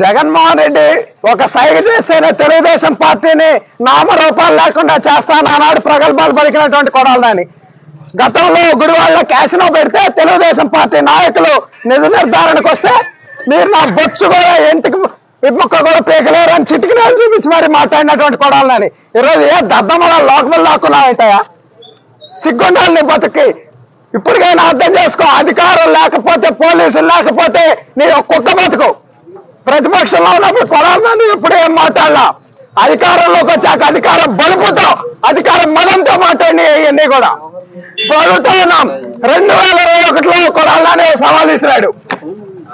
జగన్మోహన్ రెడ్డి ఒక సైగ చేస్తేనే తెలుగుదేశం పార్టీని నామరూపాలు లేకుండా చేస్తాను చేస్తానన్నాడు ప్రగల్భాలు పలికినటువంటి కొడాలని. గతంలో గుడివాళ్ళ క్యాసినో పెడితే తెలుగుదేశం పార్టీ నాయకులు నిజ నిర్ధారణకు వస్తే మీరు నా బొచ్చు కూడా ఇంటికి ఇప్పుక్క కూడా పీకలేరు అని చిటికిన చూపించి మరి మాట్లాడినటువంటి కొడాలని. ఈరోజు ఏ దద్దమల లోకములు లాక్కున్నావంటాయా సిగ్గుండాలని బతుకి ఇప్పటికైనా అర్థం చేసుకో అధికారం లేకపోతే పోలీసులు లేకపోతే నీ కుక్క బతుకు. ప్రతిపక్షంలో ఉన్నప్పుడు కొడాలని ఇప్పుడు ఏం మాట్లాడలా? అధికారంలోకి వచ్చాక అధికారం బలుపుతో అధికారం మదంతో మాట్లాడి ఇవన్నీ కూడా. బలుతో ఉన్నాం. రెండు వేల ఇరవై ఒకటిలో కొడాలని సవాల్ ఇసిరాడు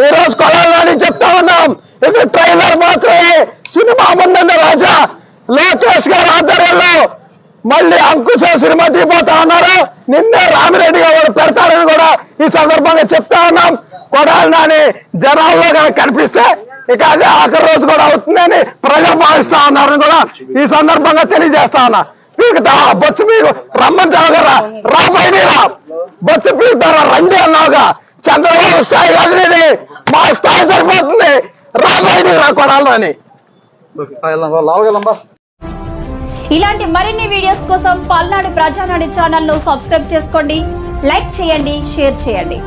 ఈ రోజు కొలాలని చెప్తా ఉన్నాం. ఇది ట్రైలర్ మాత్రమే. సినిమా ముందన్న రాజా. లోకేష్ గారి ఆధ్వర్యంలో మళ్ళీ అంకుశ సినిమా తీపోతా ఉన్నారు. నిన్నే రామిరెడ్డి గారు పెడతారని కూడా ఈ సందర్భంగా చెప్తా ఉన్నాం. కొడాలి నాని జనాల్లో కనుక కనిపిస్తే ఇక అదే ఆఖరి రోజు కూడా అవుతుందని ప్రజలు భావిస్తా ఉన్నారని కూడా ఈ సందర్భంగా తెలియజేస్తా ఉన్నా. పీకుతా బొచ్చు మీకు రమ్మంటావు కదా రాబోయేదిరా బొచ్చు పీకుతారా? రండి అన్నావుగా. చంద్రబాబు స్థాయి కాదు మా స్థాయి సరిపోతుంది. రాబోయేదిరా కొడాలని ఇలాంటి మరిన్ని వీడియోస్ కోసం పల్నాడు ప్రజానాడి ఛానల్ను సబ్స్క్రైబ్ చేసుకోండి లైక్ చేయండి షేర్ చేయండి.